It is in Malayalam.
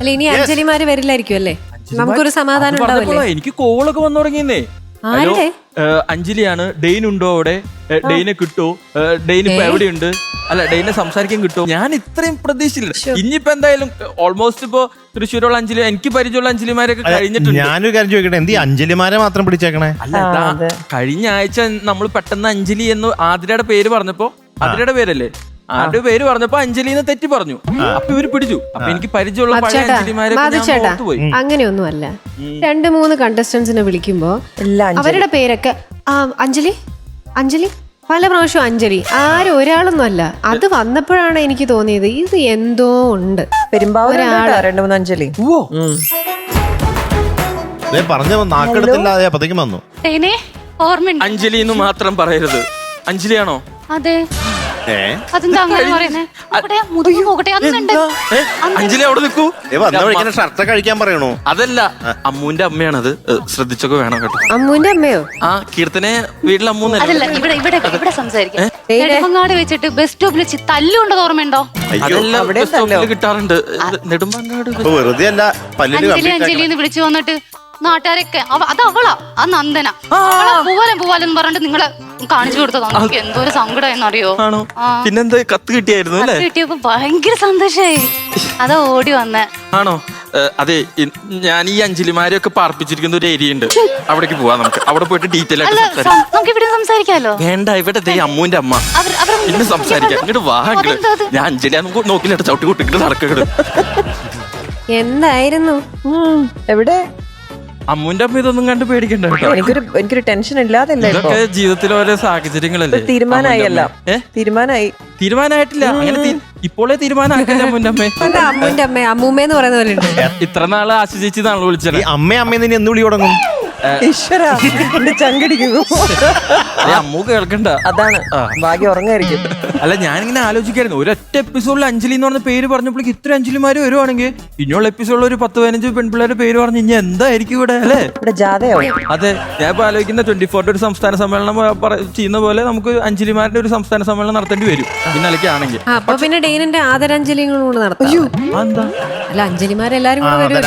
അല്ല ഇനി അഞ്ജലിമാര് വരില്ലായിരിക്കും അല്ലേ? നമുക്കൊരു സമാധാനം ഉണ്ടാവില്ലേ? എനിക്ക് കോളൊക്കെ വന്നു തുടങ്ങിയെന്നേ ഹലോ ആരുടെ? അഞ്ജലിയാണ്. ഡെയിൻ ഉണ്ടോ അവിടെ? ഡെയിനെ കിട്ടോ? ഡെയിൻ ഇപ്പൊ എവിടെയുണ്ട്? അല്ല ഡെയിനെ സംസാരിക്കാൻ കിട്ടോ? ഞാൻ ഇത്രയും പ്രതീക്ഷയില്ല ഇനിയിപ്പോ എന്തായാലും ഓൾമോസ്റ്റ് ഇപ്പോ തൃശ്ശൂരുള്ള അഞ്ജലി എനിക്ക് പരിചയമുള്ള അഞ്ജലിമാരൊക്കെ കഴിഞ്ഞിട്ടുണ്ട്. ഞാനൊരു കാര്യം ചോദിക്കട്ടെ? എന്ത് ഈ അഞ്ജലിമാരെ മാത്രം പിടിച്ചേക്കണേ? അല്ല ഇതാ, കഴിഞ്ഞ ആഴ്ച നമ്മൾ പെട്ടെന്ന് അഞ്ജലി എന്ന് ആതിരയുടെ പേര് പറഞ്ഞപ്പോ ആതിരയുടെ പേരല്ലേ? ആരുടെ പേര് പറഞ്ഞപ്പോ അഞ്ജലി എന്ന് തെറ്റി പറഞ്ഞു. അപ്പൊ ഇവർ പിടിച്ചു. അപ്പൊ എനിക്ക് പരിചയമുള്ള പഴയ ചേട്ടാ അങ്ങനെയൊന്നും അല്ല രണ്ട് മൂന്ന് കണ്ടസ്റ്റന്റ്സിനെ വിളിക്കുമ്പോ എല്ലാം അവരുടെ പേരൊക്കെ ആ അഞ്ജലി? അഞ്ജലി? പല പ്രാവശ്യം അഞ്ജലി. ആരും ഒരാളൊന്നും അല്ല അത് വന്നപ്പോഴാണ് എനിക്ക് തോന്നിയത് ഇത് എന്തോ ഉണ്ട്. പെരുമ്പാവൂർ രണ്ട് മൂന്ന് അഞ്ജലി. ഓ ദേ പറഞ്ഞ നാക്കെടുത്തില്ലാതെ അപ്പത്തേക്കും വന്നു. ടേനെ ഓർമ്മയുണ്ട്. അഞ്ജലി എന്ന് മാത്രം പറയരുത്. അഞ്ജലിയാണോ? അതെ. അതെന്താ അങ്ങനെ പറയുന്നേ? നോക്കട്ടെ മുതുകു നോക്കട്ടെ അന്നുണ്ട് ഏ, അഞ്ജലി അവിടെ നിൽക്കൂ. ഷർട്ട് കഴിക്കാൻ പറയണോ? അതല്ല അമ്മൂന്റെ അമ്മയാണത്. അത് ശ്രദ്ധിച്ചൊക്കെ വേണം കേട്ടോ. അമ്മുവിന്റെ അമ്മയോ? ആ കീർത്തനെ വീട്ടിൽ അമ്മൂന്ന് അതല്ല ഇവിടെ ഇവിടെ ഇവിടെ സംസാരിക്കാം. നെടുമങ്ങാട് വെച്ചിട്ട് ബസ് സ്റ്റോപ്പിൽ തല്ലുണ്ടോ ഓർമ്മയുണ്ടോ? അവിടെ കിട്ടാറുണ്ട്. വെറുതെ അല്ല അഞ്ജലി കമ്പിട്ടേക്കണെ. അഞ്ജലി എന്ന് വിളിച്ചു വന്നിട്ട് നാട്ടുകാരൊക്കെ അത് അവളാ ആ നന്ദന. അവളെ പൂവലം പൂവലം പറഞ്ഞിട്ട് നിങ്ങളെ കാണിച്ചു കൊടുത്തതാ. നമുക്ക് എന്തോ ഒരു സങ്കടമായെന്നറിയോ ആണോ? പിന്നെന്താ കത്ത് കിട്ടിയായിരുന്നു അല്ലേ? കിട്ടിയപ്പോ ഭയങ്കര സന്തോഷായി. അതാ ഓടി വന്നേ. ആണോ? അതെ ഞാൻ ഈ അഞ്ജലിമാരെയൊക്കെ പാർപ്പിച്ചിരിക്കുന്ന ഒരു ഏരിയ ഉണ്ട്. അവിടേക്ക് പോവാം നമുക്ക്. അവിടെ പോയിട്ട് ഡീറ്റെയിൽ ആയിട്ട് നമുക്ക് ഇവിടെ സംസാരിക്കാലോ? വേണ്ട ഇവിടെ ദേ അമ്മുവിന്റെ അമ്മ. പിന്നെ സംസാരിക്കാം. ഇങ്ങോട്ട് വാ? ഞാൻ അഞ്ജലി നമുക്ക് നോക്കില്ല ചവിട്ടി കൂട്ടിട്ട് നടക്കട് എന്തായിരുന്നു? എവിടെ? അമ്മൂന്റെ അമ്മ ഇതൊന്നും കണ്ട് പേടിക്കണ്ട കേട്ടോ. എനിക്കൊരു എനിക്കൊരു ടെൻഷൻ ഇല്ലാതല്ലേ ഇപ്പൊ. ഇതൊക്കെ ജീവിതത്തിലെ ഓരോ സാഹചര്യങ്ങളല്ലേ തീരുമാനമായി അല്ല. എല്ലാം അമ്മ. ഏ? തീരുമാനമായി. തീരുമാനമായിട്ടില്ല. അങ്ങനെ തീ- ഇപ്പോഴേ തീരുമാനമാക്കില്ല അമ്മൂന്റെ അമ്മേ? എന്താ അമ്മുവിന്റെ അമ്മ? അമ്മൂമ്മേന്ന് പറയുന്ന പോലെ ഉണ്ട്. ഇത്ര നാൾ ആശ്വസിച്ചതാണല്ലോ വിളിച്ചത്. അമ്മ അമ്മ നിന്നെ എന്ന് വിളി തുടങ്ങും? ഈശ്വര. ചങ്കടിക്കുന്നു. അതെ അമ്മു കേൾക്കണ്ട. അതാണ്. ഭാഗ്യം ഉറങ്ങായിരിക്കും. അല്ല ഞാനിങ്ങനെ ആലോചിക്കായിരുന്നു. ഒരൊറ്റ എപ്പിസോഡിൽ അഞ്ജലി എന്ന് പറഞ്ഞ പേര് പറഞ്ഞപ്പോഴേക്ക് ഇത്ര അഞ്ജലിമാര് വരുവാണെങ്കിൽ ഇനിയുള്ള എപ്പിസോഡിൽ ഒരു പത്ത് പതിനഞ്ച് പെൺപിള്ളേരുടെ പേര് പറഞ്ഞു ഇനി എന്തായിരിക്കും ഇവിടെ അല്ലേ? ഇവിടെ അതെ ഞാൻ ഇപ്പൊ ആലോചിക്കുന്ന ട്വന്റി ഫോറിന്റെ ഒരു സംസ്ഥാന സമ്മേളനം ചെയ്യുന്ന പോലെ നമുക്ക് അഞ്ജലിമാരുടെ ഒരു സംസ്ഥാന സമ്മേളനം നടത്തേണ്ടി വരും. ഇന്നലേക്കാണെങ്കിൽ ആ, അപ്പൊ പിന്നെ ഡെയിനിന്റെ ആദരാഞ്ജലിയും കൂടെ നടത്താം. എന്താ അല്ല അഞ്ജലിമാരെല്ലാരും കൂടെ